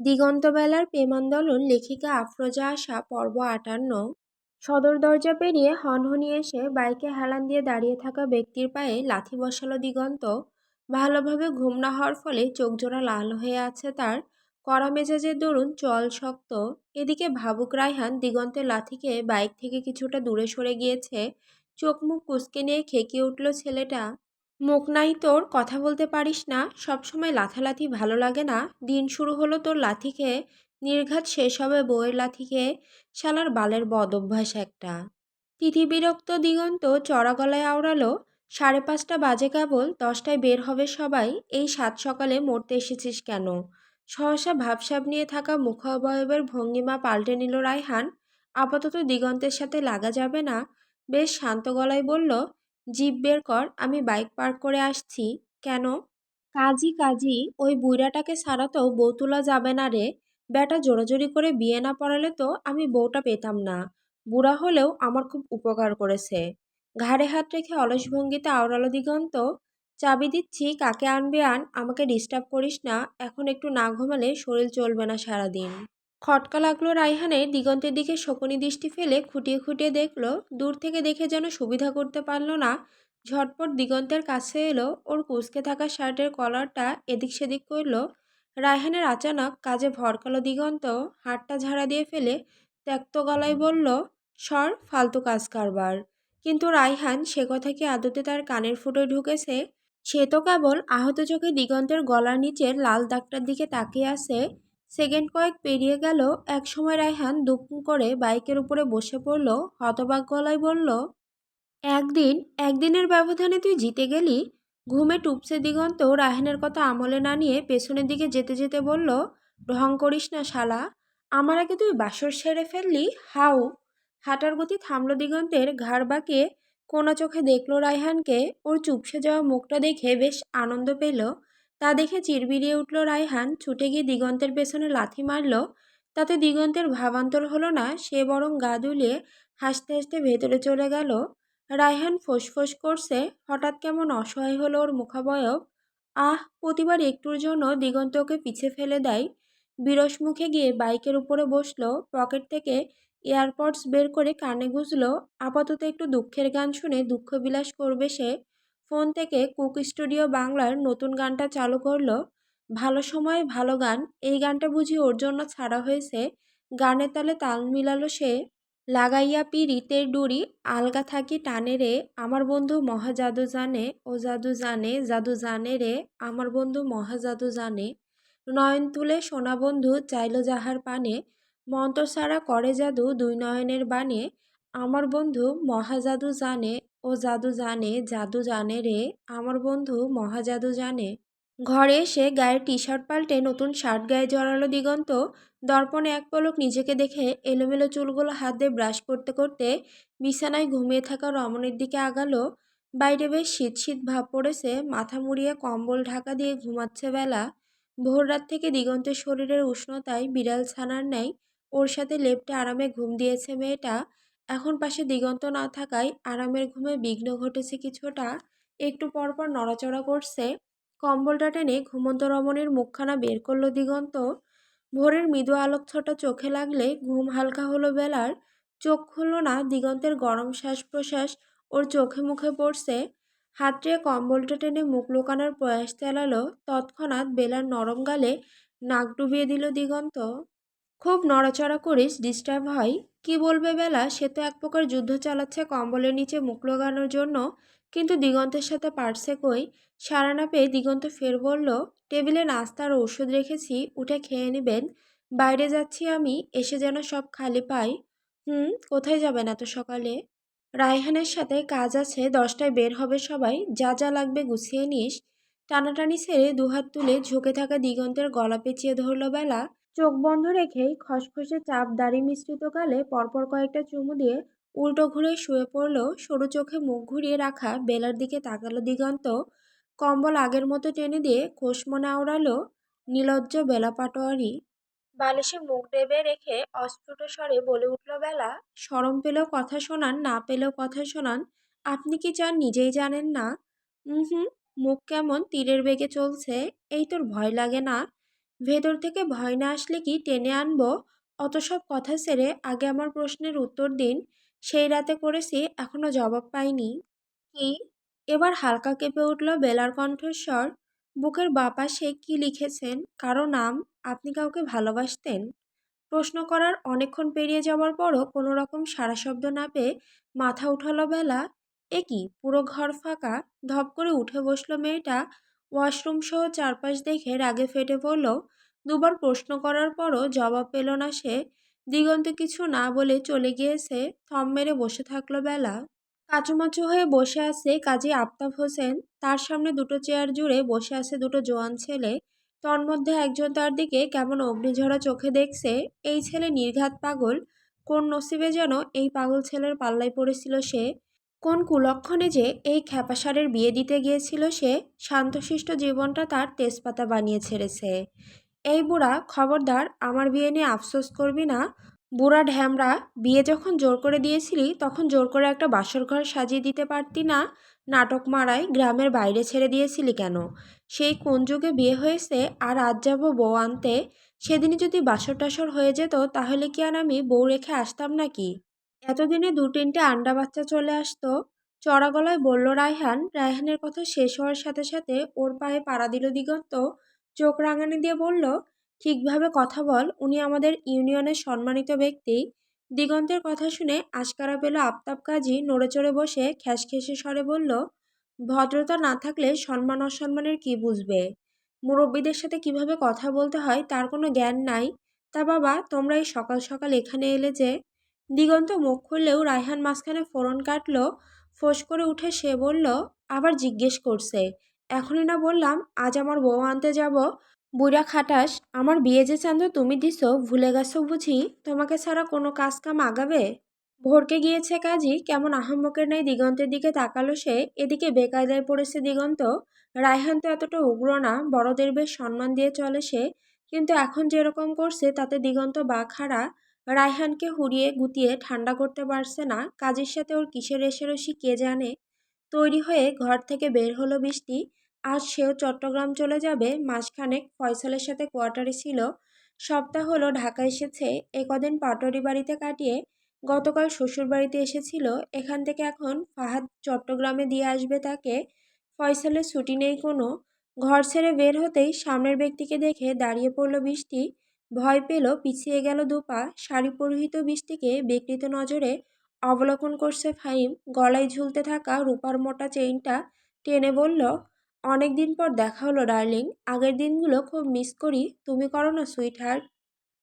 দিগন্তবেলার প্রেমান্দোলন লেখিকা আফরোজা আশা পর্ব আটান্ন। সদর দরজা পেরিয়ে হনহনিয়ে এসে বাইকে হেলান দিয়ে দাঁড়িয়ে থাকা ব্যক্তির পায়ে লাথি বসালো দিগন্ত। ভালোভাবে ঘুম না হওয়ার ফলে চোখজোড়া লাল হয়ে আছে তার। কড়া মেজাজের দরুন চল শক্ত। এদিকে ভাবুক রায়হান দিগন্তের লাথিকে বাইক থেকে কিছুটা দূরে সরে গিয়েছে। চোখ মুখ কুচকে নিয়ে খেকিয়ে উঠল ছেলেটা। মুখ নাই তোর, কথা বলতে পারিস না। সবসময় লাথালাথি ভালো লাগে না। দিন শুরু হলো তোর লাথি খেয়ে নির্ঘাত শেষ হবে বউয়ের লাথি খেয়ে শালার বালের বদ অভ্যাস একটা। তিথি বিরক্ত দিগন্ত চড়া গলায় আওড়ালো, সাড়ে পাঁচটা বাজে কেবল, দশটায় বের হবে সবাই, এই সাত সকালে মরতে এসেছিস কেন? সহসা ভাবসাব নিয়ে থাকা মুখাবয়বের ভঙ্গিমা পাল্টে নিল রায়হান। আপাতত দিগন্তের সাথে লাগা যাবে না। বেশ শান্ত গলায় বলল জিপ বের কর, আমি বাইক পার্ক করে আসছি। কেন? কাজী কাজী ওই বুইড়াটাকে সারাতেও বউ তোলা যাবে না রে। বেটা জোরাজোরি করে বিয়ে না পড়ালে তো আমি বউটা পেতাম না। বুড়া হলেও আমার খুব উপকার করেছে। ঘাড়ে হাত রেখে অলস ভঙ্গিতে আওড়ালো দিগন্ত, চাবি দিচ্ছি, কাকে আনবে আন? আমাকে ডিস্টার্ব করিস না। এখন একটু না ঘুমালে শরীর চলবে না সারাদিন। খটকা লাগল রায়হানের, দিগন্তের দিকে শকুনি দৃষ্টি ফেলে খুঁটিয়ে খুঁটিয়ে দেখল, দূর থেকে দেখে যেন সুবিধা করতে পারল না। ঝটপট দিগন্তের কাছে এলো, ওর কুচকে থাকা শার্টের কলারটা এদিক সেদিক করল। রায়হানের আচানক কাজে ভরকালো দিগন্ত, হাতটা ঝাড়া দিয়ে ফেলে ত্যক্ত গলায় বলল, সর, ফালতু কাজ কারবার। কিন্তু রায়হান সে কথা কি আদতে তার কানের ফুটোয় ঢুকেছে? সে তো কেবল আহত চোখে দিগন্তের গলার নিচের লাল দাগটার দিকে তাকিয়ে আছে। সেকেন্ড কয়েক পেরিয়ে গেল এক সময় রায়হান দুপ করে বাইকের উপরে বসে পড়ল, হতবাক গলায় বলল, একদিন, একদিনের ব্যবধানে তুই জিতে গেলি? ঘুমে টুপসে দিগন্ত রায়হানের কথা আমলে না নিয়ে পেছনের দিকে যেতে যেতে বলল, ঢং করিস না শালা, আমার আগে তুই বাসর সেরে ফেললি, হাউ। হাঁটার গতি থামলো দিগন্তের ঘাড় বাঁকিয়ে কোনা চোখে দেখল রায়হানকে, ওর চুপসে যাওয়া মুখটা দেখে বেশ আনন্দ পেল। তা দেখে চিরবিরিয়ে উঠল রায়হান। ছুটে গিয়ে দিগন্তের পেছনে লাথি মারল। তাতে দিগন্তের ভাবান্তর হলো না, সে বরং গা দুলিয়ে হাসতে হাসতে ভেতরে চলে গেল। রায়হান ফোঁস করছে, হঠাৎ কেমন অসহায় হলো ওর মুখাবয়ব। আহ, প্রতিবার একটুর জন্য দিগন্ত ওকে পিছে ফেলে দেয়। বিরস মুখে গিয়ে বাইকের উপরে বসল, পকেট থেকে এয়ারপডস বের করে কানে গুজলো। আপাতত একটু দুঃখের গান শুনে দুঃখ বিলাস করবে সে। ফোন থেকে কুক স্টুডিও বাংলার নতুন গানটা চালু করল। ভালো সময়, ভালো গান। এই গানটা বুঝি ওর জন্য ছাড়া হয়েছে। গানের তালে তাল মিলালো সে। লাগাইয়া পিরিতের ডুরি, আলগা থাকি টানে রে। আমার বন্ধু মহা জাদু জানে, ও জাদু জানে জাদু জানে রে। আমার বন্ধু মহা জাদু জানে। নয়ন তুলে সোনা বন্ধু, চাইল যাহার পানে। মন্ত্র ছাড়া করে জাদু দুই নয়নের বানে। আমার বন্ধু মহা জাদু জানে ও জাদু জানে জাদু জানে রে, আমার বন্ধু মহা জাদু জানে। ঘরে এসে গায়ের টি শার্ট পাল্টে নতুন শার্ট গায়ে জড়ালো দিগন্ত। দর্পণে এক পলক নিজেকে দেখে এলোমেলো চুলগুলো হাত দিয়ে ব্রাশ করতে করতে বিছানায় ঘুমিয়ে থাকা রমণের দিকে আগালো। বাইরে বেশ শীত শীত ভাব পড়েছে, মাথা মুড়িয়ে কম্বল ঢাকা দিয়ে ঘুমাচ্ছে বেলা। ভোর রাত থেকে দিগন্তের শরীরের উষ্ণতায় বিড়াল ছানার নেয় ওর সাথে লেপটে আরামে ঘুম দিয়েছে মেয়েটা। এখন পাশে দিগন্ত না থাকায় আরামের ঘুমে বিঘ্ন ঘটেছে কিছুটা। একটু পরপর নড়াচড়া করছে। কম্বলটা টেনে ঘুমন্ত রমণের মুখখানা বের করল দিগন্ত। ভোরের মৃদু আলোক আলোকছটা চোখে লাগলে ঘুম হালকা হলো বেলার। চোখ খুলল না, দিগন্তের গরম শ্বাস প্রশ্বাস ওর চোখে মুখে পড়ছে। হাতড়ে কম্বলটা টেনে মুখ লুকানোর প্রয়াস চালালো। তৎক্ষণাৎ বেলার নরম গালে নাক ডুবিয়ে দিল দিগন্ত। খুব নড়াচড়া করিস, ডিস্টার্ব হয়। কি বলবে বেলা? সে তো এক প্রকার যুদ্ধ চালাচ্ছে, কম্বলের নিচে মুখ লাগানোর জন্য। কিন্তু দিগন্তের সাথে পারছে কই? সারা না পেয়ে দিগন্ত ফের বলল, টেবিলে নাস্তার ওষুধ রেখেছি, উঠে খেয়ে নেবেন। বাইরে যাচ্ছি আমি, এসে যেন সব খালি পাই। হুম, কোথায় যাবেন এত সকালে? রায়হানের সাথে কাজ আছে, দশটায় বের হবে সবাই। যা যা লাগবে গুছিয়ে নিস। টানাটানি ছেড়ে দুহাত তুলে ঝুঁকে থাকা দিগন্তের গলা পেঁচিয়ে ধরল বেলা। চোখ বন্ধ রেখেই খসখসে চাপ দাড়ি মিশ্রিত কালে পরপর কয়েকটা চুমু দিয়ে উল্টো ঘুরে শুয়ে পড়ল সরু চোখে মুখ ঘুরিয়ে রাখা বেলার দিকে তাকালো দিগন্ত। কম্বল আগের মতো টেনে দিয়ে মনে আওড়ালো নীলজ্জ বেলা পাটোয়ারি। বালিশে মুখ দেবে রেখে অস্ফুট স্বরে বলে উঠল, বেলা, সরম পেলেও কথা শোনান, না পেলেও কথা শোনান। আপনি কি চান নিজেই জানেন না? হুম হুম, মুখ কেমন, তীরের বেগে চলছে। এই তোর ভয় লাগে না? ভেতর থেকে ভয় না আসলে কি টেনে আনব? অত সব কথা সেরে আগে আমার প্রশ্নের উত্তর দিন। সেই রাতে করেছি, এখনও জবাব পাইনি। কি? এবার হালকা কেঁপে উঠল বেলার কণ্ঠস্বর। বুকের বাপাশে কি লিখেছেন? কারও নাম? আপনি কাউকে ভালোবাসতেন? প্রশ্ন করার অনেকক্ষণ পেরিয়ে যাওয়ার পরও কোনো রকম সারা শব্দ না পেয়ে মাথা উঠালো বেলা। এ কি? পুরো ঘর ফাঁকা? ধপ করে উঠে বসল মেয়েটা। ওয়াশরুম সহ চারপাশ দেখে রাগে ফেটে পড়ল। দুবার প্রশ্ন করার পরও জবাব পেল না সে। দিগন্ত কিছু না বলে চলে গিয়েছে। থম মেরে বসে থাকল বেলা। কাচুমাচু হয়ে বসে আছে কাজী আফতাব হোসেন। তার সামনে দুটো চেয়ার জুড়ে বসে আছে দুটো জোয়ান ছেলে। তন্মধ্যে একজন তার দিকে কেমন অগ্নিঝরা চোখে দেখছে। এই ছেলে নির্ঘাত পাগল। কোন নসিবে যেন এই পাগল ছেলের পাল্লায় পড়েছিল সে। কোন কুলক্ষণে যে এই খ্যাপাসারের বিয়ে দিতে গিয়েছিল সে শান্তশিষ্ট জীবনটা তার তেজপাতা বানিয়ে ছেড়েছে। এই বুড়া খবরদার, আমার বিয়ে নিয়ে আফসোস করবি না? বুড়া ঢ্যামরা, বিয়ে যখন জোর করে দিয়েছিলি, তখন জোর করে একটা বাসর ঘর সাজিয়ে দিতে পারতি না? নাটক মারায় গ্রামের বাইরে ছেড়ে দিয়েছিলি কেন? সেই কোন যুগে বিয়ে হয়েছে আর আজ যাব বউ আনতে? সেদিনই যদি বাসর টাসর হয়ে যেত, তাহলে কি আর আমি বউ রেখে আসতাম নাকি? এতদিনে দু তিনটে আন্ডা বাচ্চা চলে আসতো। চড়া গলায় বলল, রায়হান, রায়হানের কথা শেষ হওয়ার সাথে সাথে ওর পায়ে পাড়া দিল দিগন্ত। চোখ রাঙানি দিয়ে বলল, ঠিকভাবে কথা বল, উনি আমাদের ইউনিয়নের সম্মানিত ব্যক্তি। দিগন্তের কথা শুনে আশকারা পেল আফতাব কাজী নড়ে চড়ে বসে খ্যাসখ্যাসে স্বরে বলল, ভদ্রতা না থাকলে সম্মান অসম্মানের কি বুঝবে? মুরব্বীদের সাথে কীভাবে কথা বলতে হয় তার কোনো জ্ঞান নাই। তা বাবা তোমরা এই সকাল সকাল এখানে এলে যে দিগন্ত মুখ খুললেও রায়হান মাঝখানে ফোরন কাটল, ফোঁস করে উঠে সে বলল, আবার জিজ্ঞেস করছে। এখনই না বললাম, আজ আমার বউ আনতে যাব। বুড়া খাটাস, আমার বিয়ে যে চান্দ তুমি দিছো, ভুলে গেছো বুঝি? তোমাকে ছাড়া কোনো কাজ কাম আগাবে? ভরকে গিয়েছে কাজী কেমন আহম্মকের নাই দিগন্তের দিকে তাকালো সে। এদিকে বেকায়দায় পড়েছে দিগন্ত। রায়হান তো এতটা উগ্র না, বড়দের বেশ সম্মান দিয়ে চলে সে। কিন্তু এখন যেরকম করছে, তাতে দিগন্ত বা খাড়া। রায়হানকে হুড়িয়ে গুতিয়ে ঠান্ডা করতে পারছে না, কাজের সাথে ওর কিসের রেশারেশি কে জানে? তৈরি হয়ে ঘর থেকে বের হলো বৃষ্টি, আজ সেও চট্টগ্রাম চলে যাবে, মাসখানেক ফয়সালের সাথে কোয়ার্টারে ছিল। সপ্তাহ হলো ঢাকা এসেছে একদিন কদিন পাটোয়ারি বাড়িতে কাটিয়ে গতকাল শ্বশুর বাড়িতে এসেছিল, এখান থেকে এখন ফাহাদ চট্টগ্রামে দিয়ে আসবে তাকে। ফয়সালের ছুটি নেই কোনো, ঘর ছেড়ে বের হতেই সামনের ব্যক্তিকে দেখে দাঁড়িয়ে পড়ল বৃষ্টি ভয় পেল, পিছিয়ে গেল দুপা শাড়ি পরিহিত বৃষ্টিকে বিকৃত নজরে অবলোকন করছে ফাহিম। গলায় ঝুলতে থাকা রূপার মোটা চেইনটা টেনে বলল, অনেক দিন পর দেখা হলো, ডার্লিং। আগের দিনগুলো খুব মিস করি। তুমি করো না সুইট হার্ট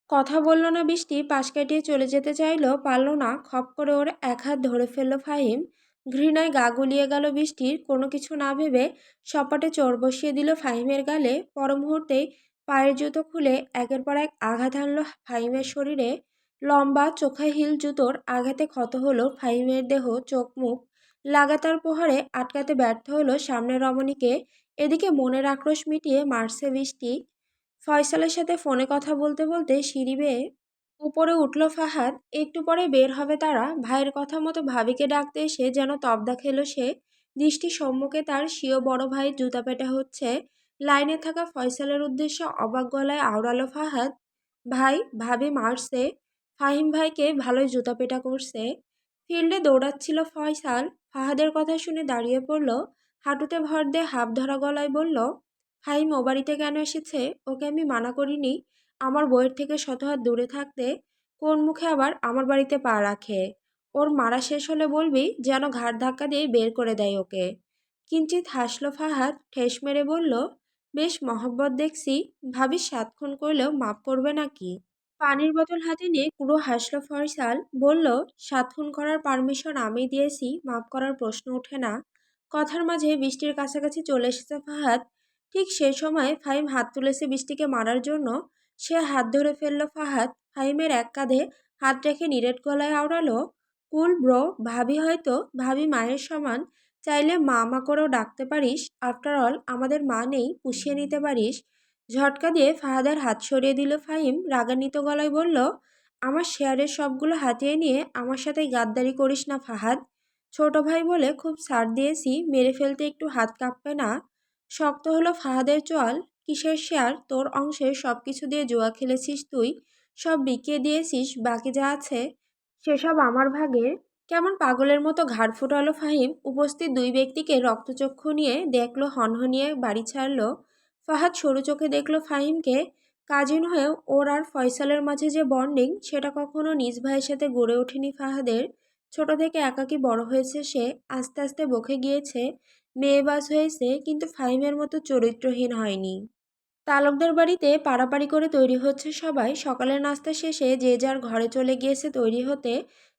কথা বলল না বৃষ্টি, পাশ কাটিয়ে চলে যেতে চাইলো পারল না। খপ করে ওর এক হাত ধরে ফেলল ফাহিম। ঘৃণায় গা গুলিয়ে গেল বৃষ্টির। কোনো কিছু না ভেবে সপাটে চোর বসিয়ে দিল ফাহিমের গালে। পর মুহূর্তেই পায়ের জুতো খুলে একের পর এক আঘাত হানল ফাহিমের শরীরে। লম্বা চোখা হিল জুতোর আঘাতে ক্ষত হলো ফাহিমের দেহ, চোখ, মুখ। লাগাতার প্রহারে আটকাতে ব্যর্থ হলো সামনের রমণীকে। এদিকে মনের আক্রোশ মিটিয়ে মারছে বৃষ্টি। ফয়সালের সাথে ফোনে কথা বলতে বলতে সিঁড়ি বেয়ে উপরে উঠল ফাহাদ। একটু পরে বের হবে তারা। ভাইয়ের কথা মতো ভাবিকে ডাকতে এসে যেন তবদা খেলো সে। দৃষ্টি সম্মুখে তার স্বীয় বড় ভাই জুতা পেটা হচ্ছে। লাইনে থাকা ফয়সালের উদ্দেশ্যে অবাক গলায় আওড়ালো ফাহাদ। ভাই, ভাবি মারছে। ফাহিম ভাইকে ভালোই জুতা পেটা করছে। ফিল্ডে দৌড়াচ্ছিল ফয়সাল। ফাহাদের কথা শুনে দাঁড়িয়ে পড়ল। হাঁটুতে ভর দিয়ে হাফ ধরা গলায় বলল, ফাহিম ও বাড়িতে কেন এসেছে? ওকে আমি মানা করিনি। আমার বইয়ের থেকে শতহাত দূরে থাকতে কোন মুখে আবার আমার বাড়িতে পা রাখে? ওর মারা শেষ হলে বলবি যেন ঘাড় ধাক্কা দিয়ে বের করে দেয় ওকে। কিঞ্চিত হাসলো ফাহাদ। ঠেস মেরে বলল বেশ মহব্বত দেখছি ভাবিস সাতক্ষণ করলেও মাপ করবে নাকি? পানির বোতল হাতে নিয়ে পুরো হাসলো ফয়সাল, বলল, সাতক্ষণ করার পারমিশন আমি দিয়েছি মাপ করার প্রশ্ন ওঠে না। কথার মাঝে বৃষ্টির কাছাকাছি চলে এসেছে ফাহাদ। ঠিক সে সময় ফাহিম হাত তুলেছে বৃষ্টিকে মারার জন্য। সে হাত ধরে ফেলল ফাহাদ। ফাহিমের এক কাঁধে হাত রেখে নিরেট গলায় আওড়ালো, কুল ব্রো, ভাবি হয়তো, ভাবি মায়ের সমান। চাইলে মা মা করেও ডাকতে পারিস। আফটার অল আমাদের মা নেই, পুষিয়ে নিতে পারিস। ঝটকা দিয়ে ফাহাদের হাত সরিয়ে দিল ফাহিম। রাগান্বিত গলায় বলল, আমার শেয়ারের সবগুলো হাতিয়ে নিয়ে আমার সাথে গাদ্দারি করিস না ফাহাদ। ছোট ভাই বলে খুব ছাড় দিয়েছি, মেরে ফেলতে একটু হাত কাঁপবে না। শক্ত হলো ফাহাদের চল। কিসের শেয়ার? তোর অংশে সব কিছু দিয়ে জুয়া খেলেছিস তুই। সব বিকিয়ে দিয়েছিস, বাকি যা আছে। সেসব আমার ভাগের কেমন পাগলের মতো ঘাড় ফুটালো ফাহিম। উপস্থিত দুই ব্যক্তিকে রক্তচক্ষু নিয়ে দেখল, হনহনিয়ে বাড়ি ছাড়ল। ফাহাদ সরু চোখে দেখল ফাহিমকে। কাজিন হয়েও ওর আর ফয়সালের মাঝে যে বন্ডিং, সেটা কখনো নিজ ভাইয়ের সাথে গড়ে ওঠেনি ফাহাদের। ছোট থেকে একাকি বড় হয়েছে সে, আস্তে আস্তে বকে গিয়েছে। মেয়েবাজ হয়েছে, কিন্তু ফাহিমের মতো চরিত্রহীন হয়নি। তালুকদার বাড়িতে পাড়াপাড়ি করে তৈরি হচ্ছে সবাই। সকালের নাস্তা শেষে যে যার ঘরে চলে গিয়েছে তৈরি হতে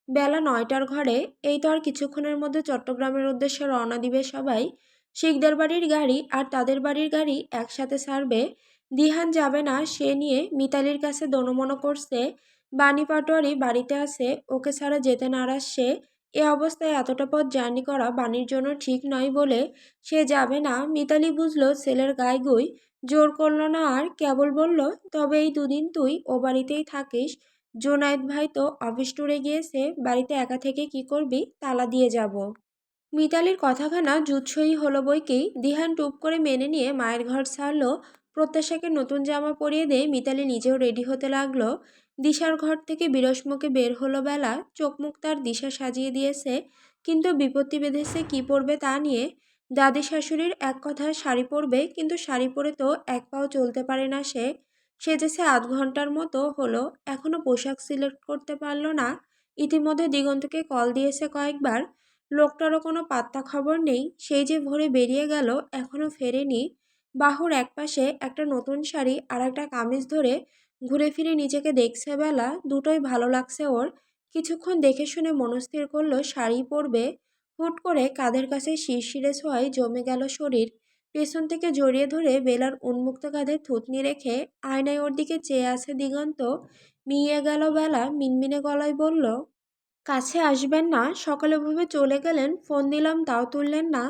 বেলা নয়টার ঘরে এই তো আর কিছুক্ষণের মধ্যে চট্টগ্রামের উদ্দেশ্যে রওনা দিবে সবাই। শিখদের বাড়ির গাড়ি আর তাদের বাড়ির গাড়ি একসাথে ছাড়বে দিহান যাবে না, সে নিয়ে মিতালির কাছে দনমনো করছে। বাণী পাটোয়ারি বাড়িতে আছে, ওকে ছাড়া যেতে নারাজ সে এ অবস্থায় এতটা পথ জার্নি করা বাণীর জন্য ঠিক নয় বলে সে যাবে না। মিতালি বুঝলো ছেলের গায়ে গুই। জোর করল না আর, কেবল বলল, তবে এই দুদিন তুই ও বাড়িতেই থাকিস। জোনায়েদ ভাই, তো অফিস ট্যুরে গিয়েছে বাড়িতে একা থেকে কি করবি তালা দিয়ে যাব। মিতালির কথাখানা জুৎসই হলো বইকেই দিহান টুপ করে মেনে নিয়ে মায়ের ঘর ছাড়ল। প্রত্যাশাকে নতুন জামা পরিয়ে দিয়ে মিতালি নিজেও রেডি হতে লাগল। দিশার ঘর থেকে বিরসমুখে বের হলো বেলা, চোখ মুখ তার দিশা সাজিয়ে দিয়েছে। কিন্তু বিপত্তি বেঁধেছে কি পরবে তা নিয়ে। দাদি শাশুড়ির এক কথা শাড়ি পরবে, কিন্তু শাড়ি পরে তো এক পাও চলতে পারে না সে। সেজেছে আধ ঘণ্টার মতো হলো এখনও পোশাক সিলেক্ট করতে পারল না। ইতিমধ্যে দিগন্তকে কল দিয়েছে কয়েকবার। লোকটারও কোনো পাত্তা খবর নেই। সেই যে ভোরে বেরিয়ে গেল এখনও ফেরেনি। বাহুর একপাশে একটা নতুন শাড়ি আর একটা কামিজ ধরে ঘুরে ফিরে নিজেকে দেখছে বেলা। দুটোই ভালো লাগছে ওর। কিছুক্ষণ দেখে শুনে মনস্থির করল, শাড়ি পরবে। হুট করে কাঁধের কাছে শিরশিরে ছোঁয়ায় জমে গেল শরীর। পেছন থেকে জড়িয়ে ধরে বেলার উন্মুক্ত কাঁধে থুতনি রেখে আয়নায় ওর দিকে চেয়ে আছে দিগন্ত। মিয়ে গেল বেলা, মিনমিনে গলায় বলল, কাছে আসবেন না, সকালে ভাবে চলে গেলেন, ফোন দিলাম, তাও তুললেন না।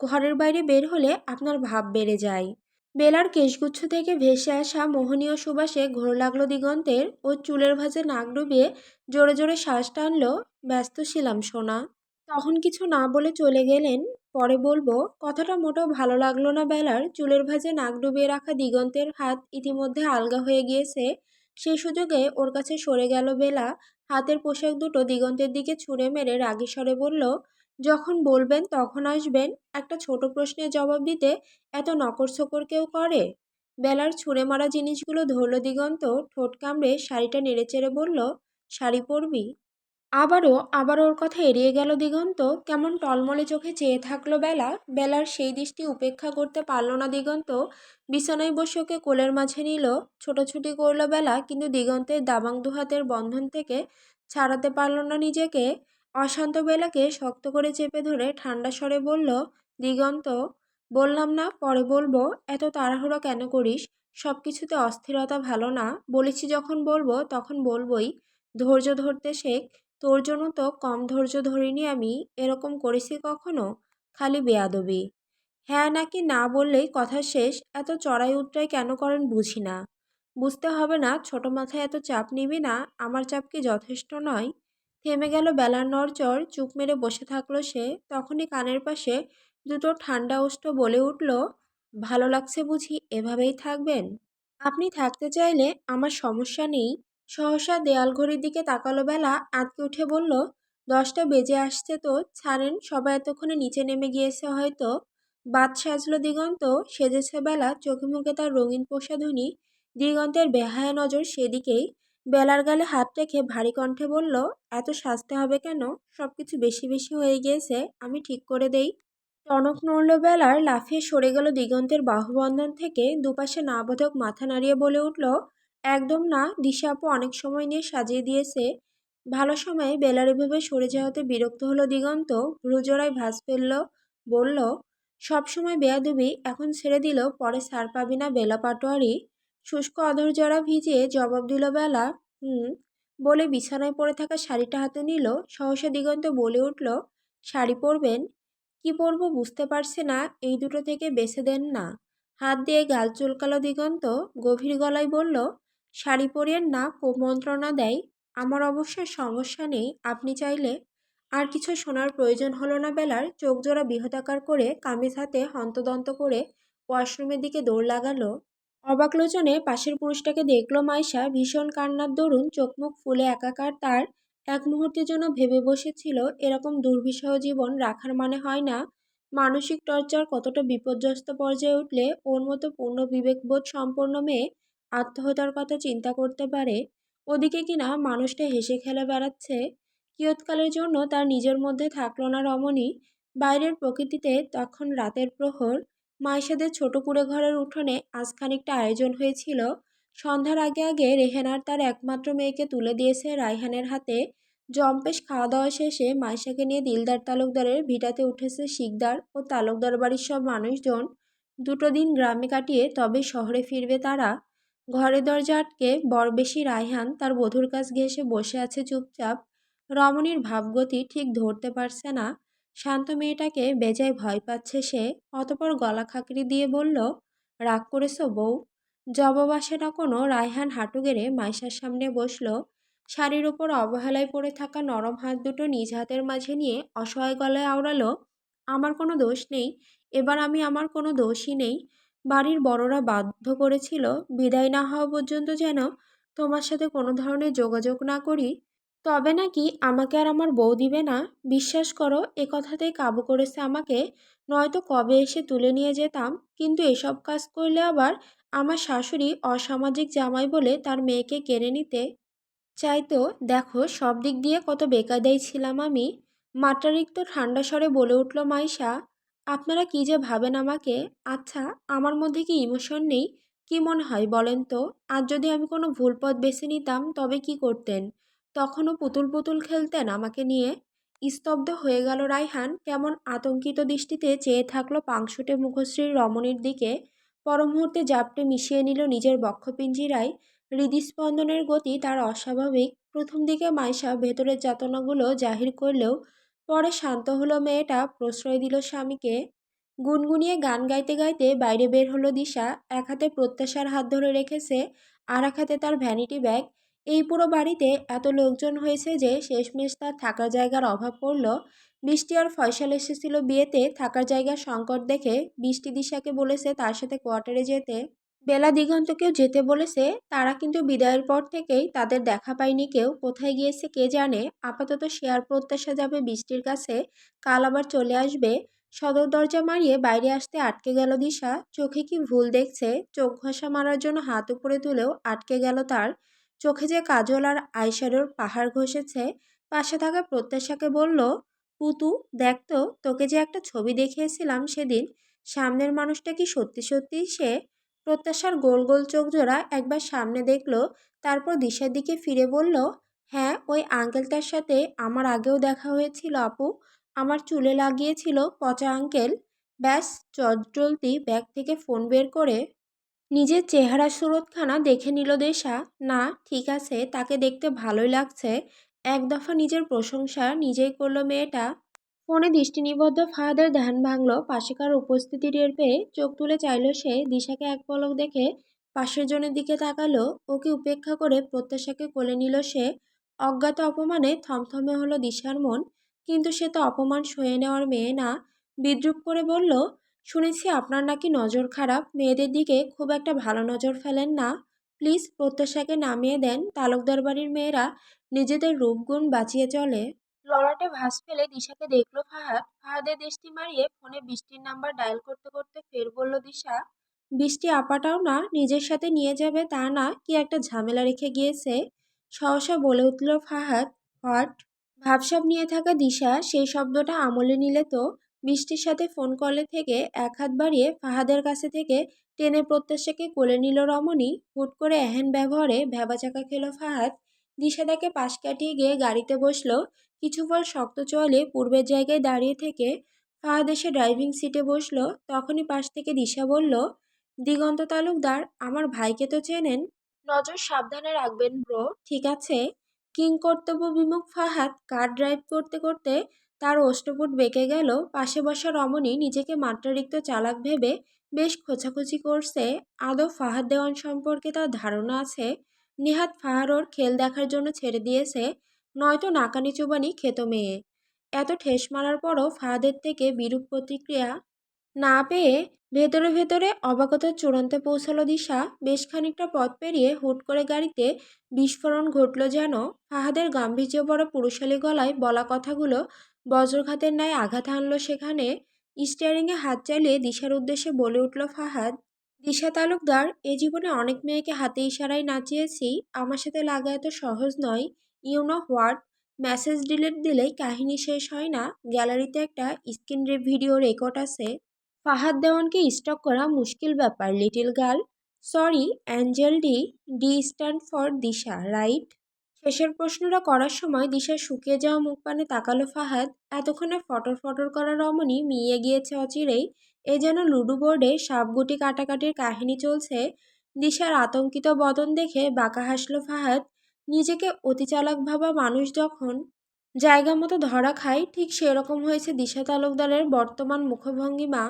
ঘরের বাইরে বের হলে আপনার ভাব বেড়ে যায়। বেলার কেশগুচ্ছ থেকে ভেসে আসা মোহনীয় সুবাসে ঘোর লাগল দিগন্তের ও চুলের ভাঁজে নাক ডুবিয়ে জোরে জোরে শ্বাস টানল, ব্যস্ত ছিলাম সোনা। তখন কিছু না বলে চলে গেলেন। পরে বলব, কথাটা মোটেও ভালো লাগল না বেলার। চুলের ভাঁজে নাক ডুবিয়ে রাখা দিগন্তের হাত ইতিমধ্যে আলগা হয়ে গিয়েছে। সেই সুযোগে ওর কাছে সরে গেল বেলা। হাতের পোশাক দুটো দিগন্তের দিকে ছুঁড়ে মেরে রাগী স্বরে বলল, যখন বলবেন তখন আসবেন। একটা ছোট প্রশ্নের জবাব দিতে এত নকর সকর কেউ করে? বেলার ছুঁড়ে মারা জিনিসগুলো ধরল দিগন্ত। ঠোঁট কামড়ে শাড়িটা নেড়েচেড়ে বলল, শাড়ি পরবি? আবারও, আবার ওর কথা এড়িয়ে গেল দিগন্ত। কেমন টলমলে চোখে চেয়ে থাকল বেলা। বেলার সেই দৃষ্টি উপেক্ষা করতে পারল না দিগন্ত। বিছানায় বসে ওকে কোলের মাঝে নিল। ছোটাছুটি করল বেলা, কিন্তু দিগন্তের দাবাং দুহাতের বন্ধন থেকে ছাড়াতে পারল না নিজেকে। অশান্ত বেলাকে শক্ত করে চেপে ধরে ঠান্ডা স্বরে বলল, দিগন্ত, বললাম না, পরে বলব। এত তাড়াহুড়ো কেন করিস? সব কিছুতে অস্থিরতা ভালো না। বলেছি যখন বলব, তখন বলবই। ধৈর্য ধরতে শেখ। তোর জন্য তো কম ধৈর্য ধরিনি আমি, এরকম করেছি কখনো? খালি বেয়াদবি। হ্যাঁ নাকি না বললেই কথা শেষ, এত চড়াই উতরাই কেন করেন বুঝি না। বুঝতে হবে না, ছোট মাথায় এত চাপ নিবি না, আমার চাপ কি যথেষ্ট নয়? থেমে গেল বেলার নড়চড়, চুপ মেরে বসে থাকল সে, তখনই কানের পাশে দুটো ঠান্ডা ওষ্ঠ বলে উঠল, ভালো লাগছে বুঝি, এভাবেই থাকবেন? আপনি থাকতে চাইলে আমার সমস্যা নেই। সহসা দেয়াল ঘড়ির দিকে তাকালো বেলা, আঁতকে উঠে বলল, দশটা বেজে আসছে তো, ছাড়েন, সবাই এতক্ষণে নিচে নেমে গিয়েছে হয়তো। বাদ সাজলো দিগন্ত, সেজেছে বেলা, চোখে মুখে তার রঙিন প্রসাধনী দিগন্তের বেহায়া নজর সেদিকেই, বেলার গালে হাত রেখে ভারী কণ্ঠে বলল, এত সাজতে হবে কেন? সব কিছু বেশি বেশি হয়ে গিয়েছে, আমি ঠিক করে দেই। টনক নড়ল বেলার, লাফিয়ে সরে গেল দিগন্তের বাহুবন্ধন থেকে, দুপাশে নাবোধক মাথা নাড়িয়ে বলে উঠল একদম না, দিশা আপু অনেক সময় নিয়ে সাজিয়ে দিয়েছে। ভালো সময়ে বেলার এভাবে সরে যাওয়াতে বিরক্ত হলো দিগন্ত ভ্রুজোড়ায় ভাঁজ ফেলল, বলল, সব সময় বেয়াদুবি, এখন ছেড়ে দিল, পরে সার পাবি না বেলা পাটোয়ারি। শুষ্ক অধর জড়া ভিজিয়ে জবাব দিল বেলা, হুম, বলে বিছানায় পড়ে থাকা শাড়িটা হাতে নিল, সহসা দিগন্ত বলে উঠল, শাড়ি পরবেন? কি পরবো বুঝতে পারছে না, এই দুটো থেকে বেছে দেন না। হাত দিয়ে গাল চুলকালো দিগন্ত, গভীর গলায় বলল শাড়ি পরিয়েন না কুমন্ত্রণা দেয়, আমার অবশ্য সমস্যা নেই, আপনি চাইলে আর কিছু শোনার প্রয়োজন হলো না বেলার। চোখ জোড়া বৃহদাকার করে কামিজ হাতে হন্তদন্ত করে ওয়াশরুমের দিকে দৌড় লাগালো। অবাক লোচনে পাশের পুরুষটাকে দেখল মাইশা ভীষণ কান্নার দরুন চোখমুখ ফুলে একাকার। তার এক মুহূর্তের জন্য ভেবে বসেছিল, এরকম দুর্বিষহ জীবন রাখার মানে হয় না। মানসিক টর্চার কতটা বিপর্যস্ত পর্যায়ে উঠলে, ওর মতো পূর্ণ বিবেকবোধ সম্পন্ন মেয়ে আত্মহত্যার কথা চিন্তা করতে পারে, ওদিকে কিনা মানুষটা হেসে খেলে বেড়াচ্ছে, কিয়ৎকালের জন্য তার নিজের মধ্যে থাকল না রমণী, বাইরের প্রকৃতিতে তখন রাতের প্রহর, মাইশাদের ছোট কুড়ে ঘরের উঠোনে আজ খানিকটা আয়োজন হয়েছিল, সন্ধ্যার আগে আগে রেহেনার তার একমাত্র মেয়েকে তুলে দিয়েছে রায়হানের হাতে, জম্পেশ খাওয়া দাওয়া শেষে মাইশাকে নিয়ে দিলদার তালুকদারের ভিটাতে উঠেছে শিকদার ও তালুকদার বাড়ির সব মানুষজন, দুটো দিন গ্রামে কাটিয়ে তবে শহরে ফিরবে তারা ঘরে দরজা আটকে বরবেশি রায়হান তার বধূর কাছ ঘেঁষে বসে আছে চুপচাপ। রমণীর ভাবগতি ঠিক ধরতে পারছে না। শান্ত মেয়েটাকে বেজায় ভয় পাচ্ছে সে। অতপর গলা খাকড়ি দিয়ে বলল, রাগ করেছ বউ? জবাব আসে না কোনো। রায়হান হাঁটু গেড়ে মাইশার সামনে বসল। শাড়ির ওপর অবহেলায় পড়ে থাকা নরম হাত দুটো নিজ হাতের মাঝে নিয়ে অসহায় গলায় আওড়ালো, আমার কোনো দোষ নেই। এবার আমি আমার কোনো দোষই নেই। বাড়ির বড়রা বাধ্য করেছিল, বিদায় না হওয়া পর্যন্ত যেন তোমার সাথে কোনো ধরনের যোগাযোগ না করি। তবে নাকি আমাকে আর আমার বউ দিবে না? বিশ্বাস করো, এ কথাতেই কাবু করেছে আমাকে। নয়তো কবে এসে তুলে নিয়ে যেতাম। কিন্তু এসব কাজ করলে আবার আমার শাশুড়ি অসামাজিক জামাই বলে তার মেয়েকে কেড়ে নিতে। চাইতো দেখো, সব দিক দিয়ে কত বেকায়দাই ছিলাম আমি। মাত্রারিক্ত ঠান্ডা স্বরে বলে উঠল মাইশা আপনারা কি যে ভাবেন আমাকে? আচ্ছা আমার মধ্যে কি ইমোশন নেই? কি মনে হয় বলেন তো? আর যদি আমি কোনো ভুল পথ বেছে নিতাম, তবে কি করতেন? তখনও পুতুল পুতুল খেলতেন আমাকে নিয়ে। স্তব্ধ হয়ে গেল রায়হান, কেমন আতঙ্কিত দৃষ্টিতে চেয়ে থাকল পাংশুটে মুখশ্রীর রমণীর দিকে। পর মুহূর্তে জাপটে মিশিয়ে নিল নিজের বক্ষপিঞ্জিরায় হৃদস্পন্দনের গতি তার অস্বাভাবিক। প্রথম দিকে মাইশা ভেতরের যাতনাগুলো জাহির করলেও পরে শান্ত হলো মেয়েটা, প্রশ্রয় দিল স্বামীকে। গুনগুনিয়ে গান গাইতে গাইতে বাইরে বের হলো দিশা। এক হাতে প্রত্যাশার হাত ধরে রেখেছে আর এক হাতে তার ভ্যানিটি ব্যাগ এই পুরো বাড়িতে এত লোকজন হয়েছে যে শেষমেশ তার থাকার জায়গার অভাব পড়ল। বৃষ্টি আর ফয়সাল এসেছিল বিয়েতে, থাকার জায়গার সংকট দেখে বৃষ্টি দিশাকে বলেছে তার সাথে কোয়ার্টারে যেতে। বেলা দিগন্তকেও যেতে বলেছে, তারা কিন্তু বিদায়ের পর থেকেই তাদের দেখা পায়নি কেউ। কোথায় গিয়েছে কে জানে? আপাতত শেয়ার প্রত্যাশা যাবে বৃষ্টির কাছে। কাল আবার চলে আসবে। সদর দরজা মারিয়ে বাইরে আসতে আটকে গেল দিশা। চোখে কি ভুল দেখছে? চোখ ঘষা মারার জন্য হাত উপরে তুলেও আটকে গেল তার। চোখে যে কাজল আর আইশ্যাডোর পাহাড় ঘষেছে, পাশে থাকা প্রত্যাশাকে বলল, পুতু, দেখ তো, তোকে যে একটা ছবি দেখিয়েছিলাম সেদিন, সামনের মানুষটা কি সত্যি সত্যি সে? প্রত্যাশার গোল গোল চোখ জোড়া একবার সামনে দেখল, তারপর দিশার দিকে ফিরে বলল হ্যাঁ ওই আঙ্কেলটার সাথে আমার আগেও দেখা হয়েছিল আপু। আমার চুলে লাগিয়েছিল পচা আঙ্কেল। ব্যাস চটজলদি ব্যাগ থেকে ফোন বের করে নিজের চেহারা সুরতখানা দেখে নিল দেশা। না, ঠিক আছে, তাকে দেখতে ভালোই লাগছে। এক দফা নিজের প্রশংসা নিজেই করল মেয়েটা। ফোনে দৃষ্টিনিবদ্ধ ফাহাদের ধ্যান ভাঙল পাশে উপস্থিতি টের পেয়ে চোখ তুলে চাইল সে, দিশাকে এক পলক দেখে পাশের জনের দিকে তাকালো। ওকে উপেক্ষা করে প্রত্যাশাকে কোলে নিল সে। অজ্ঞাত অপমানে থমথমে হলো দিশার মন, কিন্তু সে তো অপমান সয়ে নেওয়ার মেয়ে না। বিদ্রুপ করে বলল, শুনেছি আপনার নাকি নজর খারাপ, মেয়েদের দিকে খুব একটা ভালো নজর ফেলেন না। প্লিজ প্রত্যাশাকে নামিয়ে দেন। তালুকদার বাড়ির মেয়েরা নিজেদের রূপগুণ বাঁচিয়ে চলে। ললাটে ভাস ফেলে দিশাকে দেখল ফাহাদ। ফাহাদের দৃষ্টি মারিয়ে ফোনে বৃষ্টির নাম্বার ডায়াল করতে করতে ফের বলল, দিশা, বৃষ্টি আপাটাও না, নিজের সাথে নিয়ে যাবে তা না, কি একটা ঝামেলা রেখে গিয়েছে? সহসা বলে উঠল ফাহাদ, হোয়াট? ভাবসাব নিয়ে থাকা দিশা সেই শব্দটা আমলে নিলে তো বৃষ্টির সাথে ফোন কলে থেকে এক হাত বাড়িয়ে ফাহাদের কাছে থেকে টেনে প্রত্যাশাকে কোলে নিল রমণী। হুট করে এহেন ব্যবহারে ভেবাচাকা খেল ফাহাদ। দিশা তাকে পাশ কাটিয়ে গিয়ে গাড়িতে বসল। কিছু ফল শক্ত চলে পূর্বের জায়গায় দাঁড়িয়ে থেকে ফাহাদ এসে ড্রাইভিং সিটে বসল। তখনই পাশ থেকে দিশা বলল, দিগন্ত তালুকদার, আমার ভাইকে তো চেনেন। নজর সাবধানে রাখবেন ব্রো, ঠিক আছে? কিং কর্তব্য বিমুখ ফাহাদ, কার ড্রাইভ করতে করতে তার অষ্টপুট বেঁকে গেল। পাশে বসা রমণী নিজেকে মাত্রারিক্ত চালাক ভেবে বেশ খোঁচাখুচি করছে। আদৌ ফাহাদ দেওয়ান সম্পর্কে তার ধারণা আছে? নিহাত ফাহারোর খেল দেখার জন্য ছেড়ে দিয়েছে নয়তো নাকানি চুবানি খেত মেয়ে। এত ঠেস মারার পরও ফাহাদের থেকে বিরূপ প্রতিক্রিয়া না পেয়ে ভেতরে ভেতরে অবাকতার চূড়ান্তে পৌঁছালো দিশা। বেশ খানিকটা পথ পেরিয়ে হুট করে গাড়িতে বিস্ফোরণ ঘটল যেন ফাহাদের গাম্ভীর্য বড় পুরুষালী গলায় বলা কথাগুলো বজ্রঘাতের ন্যায় আঘাত হানল সেখানে। স্টিয়ারিংয়ে হাত চালিয়ে দিশার উদ্দেশ্যে বলে উঠল ফাহাদ দিশা তালুকদার, এ জীবনে অনেক মেয়েকে হাতে ইশারায় নাচিয়েছি। আমার সাথে লাগা এত সহজ নয়। You know what message delete দিলেই কাহিনী শেষ হয় না। গ্যালারিতে একটা স্ক্রিন ভিডিও রেকর্ড আছে। ফাহাদ দেওয়ানকে স্টক করা মুশকিল ব্যাপার, little girl. Sorry, angel D D stand for Disha, right? শেষের প্রশ্নটা করার সময় দিশার শুকিয়ে যাওয়া মুখ পানে তাকালো ফাহাদ। এতক্ষণে ফটর ফটর করা রমণী মিয়ে গিয়েছে অচিরেই। এ যেন লুডু বোর্ডে সাপগুটি কাটাকাটির কাহিনী চলছে, দিশার আতঙ্কিত বদন দেখে বাঁকা হাসল ফাহাদ। নিজেকে অতি চালাক ভাবা মানুষ যখন জায়গা মতো ধরা খায়, ঠিক সেরকম হয়েছে দিশা তালুকদারের বর্তমান মুখভঙ্গিমা